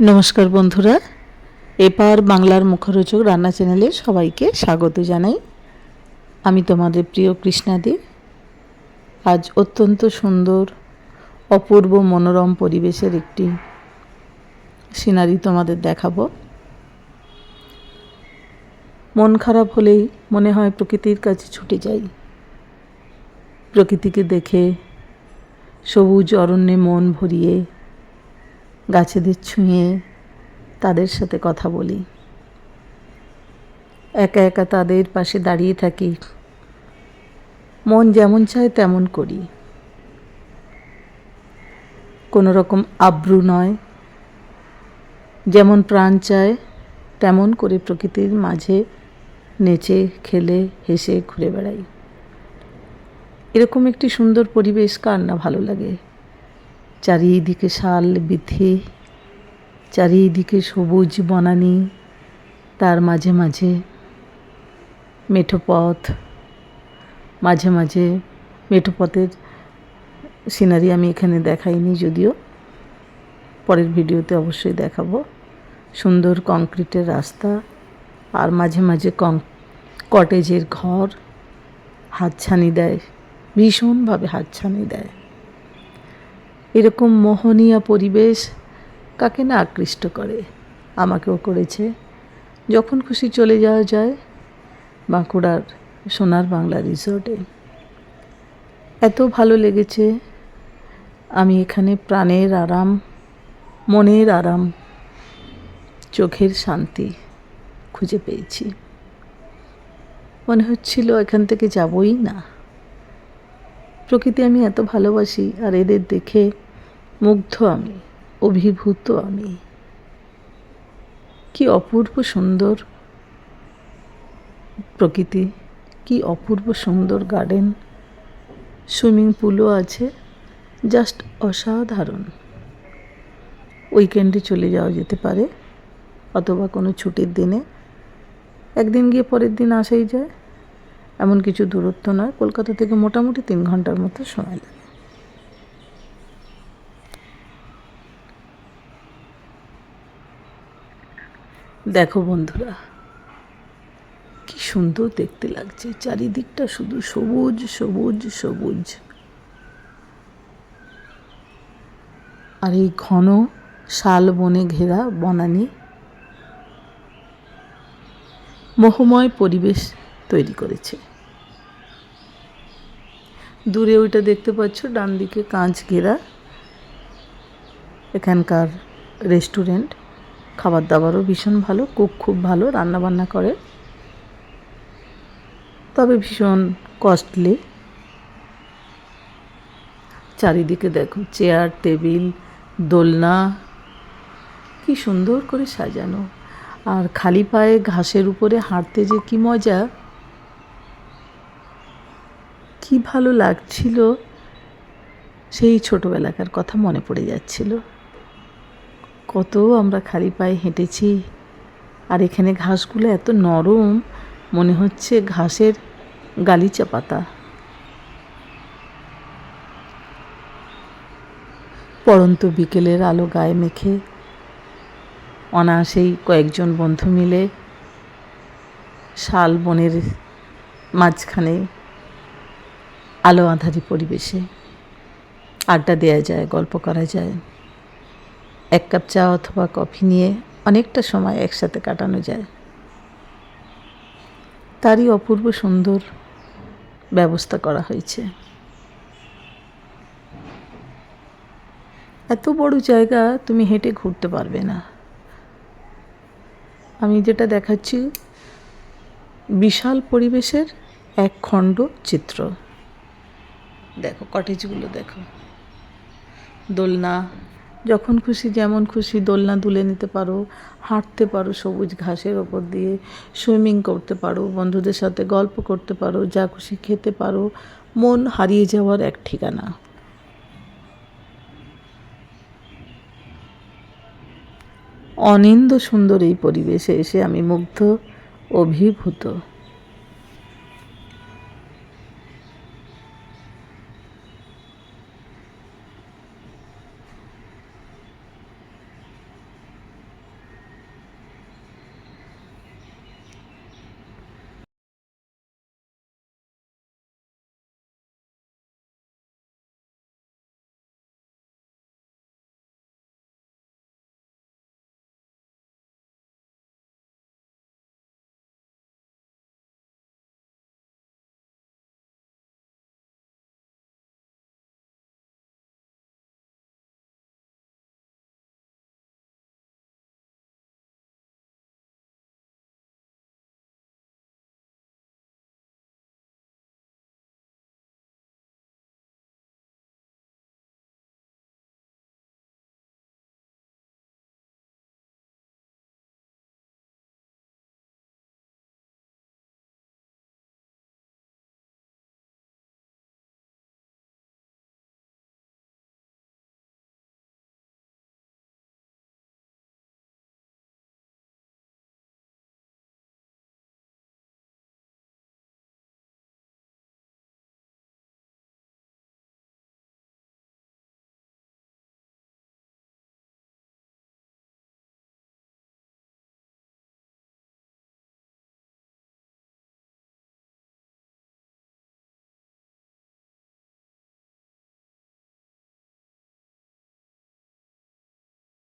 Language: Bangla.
নমস্কার বন্ধুরা। এপার বাংলার মুখরোচক রান্না চ্যানেলে সবাইকে স্বাগত জানাই। আমি তোমাদের প্রিয় কৃষ্ণাদি আজ অত্যন্ত সুন্দর, অপূর্ব, মনোরম পরিবেশের একটি সিনারি তোমাদের দেখাবো। মন খারাপ হলেই মনে হয় প্রকৃতির কাছে ছুটে যাই। প্রকৃতিকে দেখে সবুজ অরণ্যে মন ভরিয়ে গাছেদের ছুঁয়ে তাদের সাথে কথা বলি। একা একা তাদের পাশে দাঁড়িয়ে থাকি। মন যেমন চায় তেমন করি। কোনো রকম আব্রু নয়। যেমন প্রাণ চায় তেমন করে প্রকৃতির মাঝে নেচে, খেলে, হেসে ঘুরে বেড়াই। এরকম একটি সুন্দর পরিবেশ কার না ভালো লাগে? চারিদিকে শাল বিথি চারিদিকে সবুজ বনানি, তার মাঝে মাঝে মেঠো পথ, মাঝে মাঝে মেঠো পথের সিনারি আমি এখানে দেখাইনি যদিও। পরের ভিডিওতে অবশ্যই দেখাবো। সুন্দর কংক্রিটের রাস্তা, আর মাঝে মাঝে কং কটেজের ঘর, হাতছানি দেয়, ভীষণভাবে হাতছানি দেয়। এরকম মোহনীয় পরিবেশ কাকে না আকৃষ্ট করে? আমাকেও করেছে। যখন খুশি চলে যাওয়া যায় বাঁকুড়ার সোনার বাংলা রিসর্টে। এত ভালো লেগেছে। আমি এখানে প্রাণের আরাম, মনের আরাম, চোখের শান্তি খুঁজে পেয়েছি। মনে হচ্ছিল এখান থেকে যাবই না। প্রকৃতি আমি এত ভালোবাসি আর এদের দেখে মুগ্ধ আমি, অভিভূত আমি। কি অপূর্ব সুন্দর প্রকৃতি, কি অপূর্ব সুন্দর গার্ডেন, সুইমিং পুলও আছে, জাস্ট অসাধারণ। উইকেন্ডে চলে যাওয়া যেতে পারে, অথবা কোনো ছুটির দিনে। একদিন গিয়ে পরের দিন আসাই যায়, এমন কিছু দূরত্ব নয়, কলকাতা থেকে মোটামুটি তিন ঘণ্টার মতো সময় লাগে। দেখো বন্ধুরা, কি সুন্দর দেখতে লাগছে। চারিদিকটা শুধু সবুজ সবুজ সবুজ। আর এই ঘন শাল বনে ঘেরা বনানি মোহময় পরিবেশ তৈরি করেছে। দূরে ওইটা দেখতে পাচ্ছ ডান দিকে কাঁচ ঘেরা এখানকার রেস্টুরেন্ট। খাবার দাবারও ভীষণ ভালো, কুক খুব ভালো রান্না বান্না করে। তবে ভীষণ কস্টলি চারিদিকে দেখো চেয়ার টেবিল দোলনা, কি সুন্দর করে সাজানো। আর খালি পায়ে ঘাসের উপরে হাঁটতে যে কি মজা, কি ভালো লাগছিল। সেই ছোটোবেলাকার কথা মনে পড়ে যাচ্ছিল। কত আমরা খালি পায়ে হেঁটেছি। আর এখানে ঘাসগুলো এত নরম, মনে হচ্ছে ঘাসের গালিচা পাতা। পড়ন্ত বিকেলের আলো গায়ে মেখে অনায়াসেই কয়েকজন বন্ধু মিলে শাল বনের মাঝখানে আলো আঁধারি পরিবেশে আড্ডা দেওয়া যায়, গল্প করা যায়। এক কাপ চা অথবা কফি নিয়ে অনেকটা সময় একসাথে কাটানো যায়। তারই অপূর্ব সুন্দর ব্যবস্থা করা হয়েছে। এত বড় জায়গা তুমি হেঁটে ঘুরতে পারবে না। আমি যেটা দেখাচ্ছি, বিশাল পরিবেশের এক খণ্ড চিত্র। দেখো কটেজগুলো দেখো। দোলনা যখন খুশি যেমন খুশি দোলনা দুলে নিতে পারো, হাঁটতে পারো, সবুজ ঘাসের ওপর দিয়ে সুইমিং করতে পারো, বন্ধুদের সাথে গল্প করতে পারো, যা খুশি খেতে পারো, মন হারিয়ে যাওয়ার এক ঠিকানা। অনিন্দ সুন্দর এই পরিবেশে এসে আমি মুগ্ধ, অভিভূত।